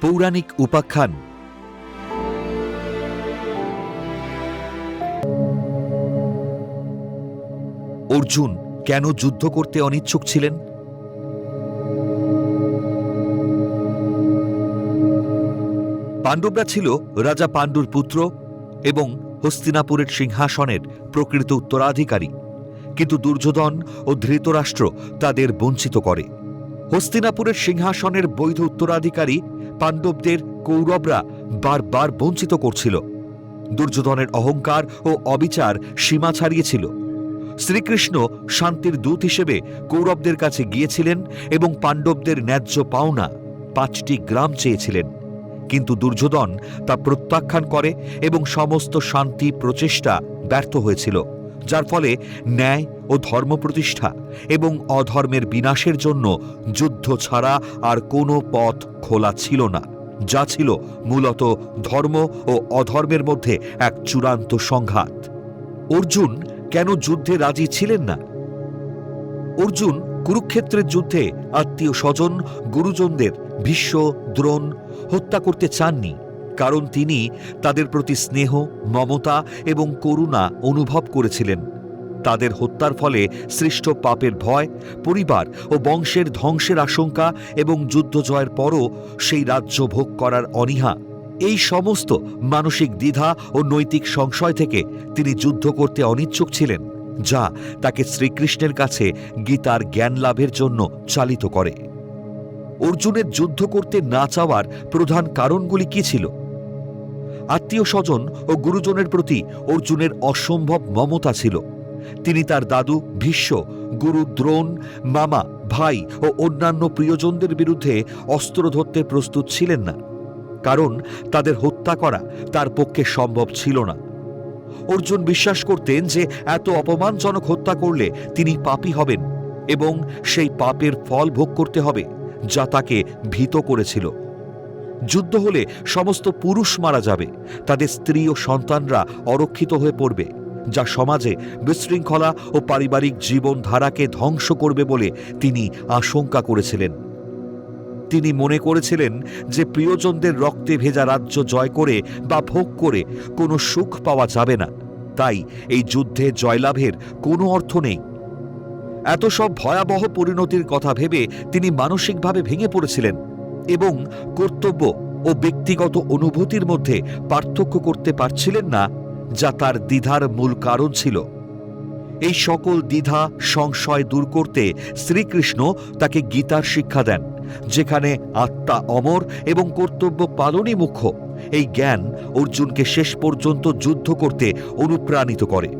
পৌরাণিক উপাখ্যান। অর্জুন কেন যুদ্ধ করতে অনিচ্ছুক ছিলেন? পাণ্ডবরা ছিল রাজা পাণ্ডুর পুত্র এবং হস্তিনাপুরের সিংহাসনের প্রকৃত উত্তরাধিকারী। কিন্তু দুর্যোধন ও ধৃতরাষ্ট্র তাদের বঞ্চিত করে। হস্তিনাপুরের সিংহাসনের বৈধ উত্তরাধিকারী পাণ্ডবদের কৌরবরা বারবার বঞ্চিত করছিল। দুর্যোধনের অহংকার ও অবিচার সীমা ছাড়িয়েছিল। শ্রীকৃষ্ণ শান্তির দূত হিসেবে কৌরবদের কাছে গিয়েছিলেন এবং পাণ্ডবদের ন্যায্য পাওনা পাঁচটি গ্রাম চেয়েছিলেন। কিন্তু দুর্যোধন তা প্রত্যাখ্যান করে এবং সমস্ত শান্তি প্রচেষ্টা ব্যর্থ হয়েছিল। যার ফলে ন্যায় ও ধর্ম প্রতিষ্ঠা এবং অধর্মের বিনাশের জন্য যুদ্ধ ছাড়া আর কোনো পথ খোলা ছিল না, যা ছিল মূলত ধর্ম ও অধর্মের মধ্যে এক চূড়ান্ত সংঘাত। অর্জুন কেন যুদ্ধে রাজি ছিলেন না? অর্জুন কুরুক্ষেত্রের যুদ্ধে আত্মীয় স্বজন, গুরুজনদের ভীষ্ম, দ্রোণ হত্যা করতে চাননি। কারণ তিনি তাদের প্রতি স্নেহ, মমতা এবং করুণা অনুভব করেছিলেন। তাদের হত্যার ফলে সৃষ্ট পাপের ভয়, পরিবার ও বংশের ধ্বংসের আশঙ্কা এবং যুদ্ধ জয়ের পরও সেই রাজ্য ভোগ করার অনীহা। এই সমস্ত মানসিক দ্বিধা ও নৈতিক সংশয় থেকে তিনি যুদ্ধ করতে অনিচ্ছুক ছিলেন, যা তাকে শ্রীকৃষ্ণের কাছে গীতার জ্ঞান লাভের জন্য চালিত করে। অর্জুনের যুদ্ধ করতে না চাওয়ার প্রধান কারণগুলি কি ছিল? আত্মীয় স্বজন ও গুরুজনের প্রতি অর্জুনের অসম্ভব মমতা ছিল। তিনি তার দাদু, ভীষ্ম, গুরু, দ্রোণ, মামা, ভাই ও অন্যান্য প্রিয়জনদের বিরুদ্ধে অস্ত্র ধরতে প্রস্তুত ছিলেন না। কারণ তাদের হত্যা করা তার পক্ষে সম্ভব ছিল না। অর্জুন বিশ্বাস করতেন যে এত অপমানজনক হত্যা করলে তিনি পাপী হবেন এবং সেই পাপের ফল ভোগ করতে হবে, যা তাকে ভীত করেছিল। যুদ্ধ হলে সমস্ত পুরুষ মারা যাবে। তাদের স্ত্রী ও সন্তানরা অরক্ষিত হয়ে পড়বে, যা সমাজে বিশৃঙ্খলা ও পারিবারিক জীবনধারাকে ধ্বংস করবে বলে তিনি আশঙ্কা করেছিলেন। তিনি মনে করেছিলেন যে প্রিয়জনদের রক্তে ভেজা রাজ্য জয় করে বা ভোগ করে কোনো সুখ পাওয়া যাবে না। তাই এই যুদ্ধে জয়লাভের কোনো অর্থ নেই। এত সব ভয়াবহ পরিণতির কথা ভেবে তিনি মানসিকভাবে ভেঙে পড়েছিলেন। এবং কর্তব্য ও ব্যক্তিগত অনুভূতির মধ্যে পার্থক্য করতে পারছিলেন না, যা তার দ্বিধার মূল কারণ ছিল। এই সকল দ্বিধা, সংশয় দূর করতে শ্রীকৃষ্ণ তাকে গীতার শিক্ষা দেন, যেখানে আত্মা অমর এবং কর্তব্য পালনই মুখ্য। এই জ্ঞান অর্জুনকে শেষ পর্যন্ত যুদ্ধ করতে অনুপ্রাণিত করে।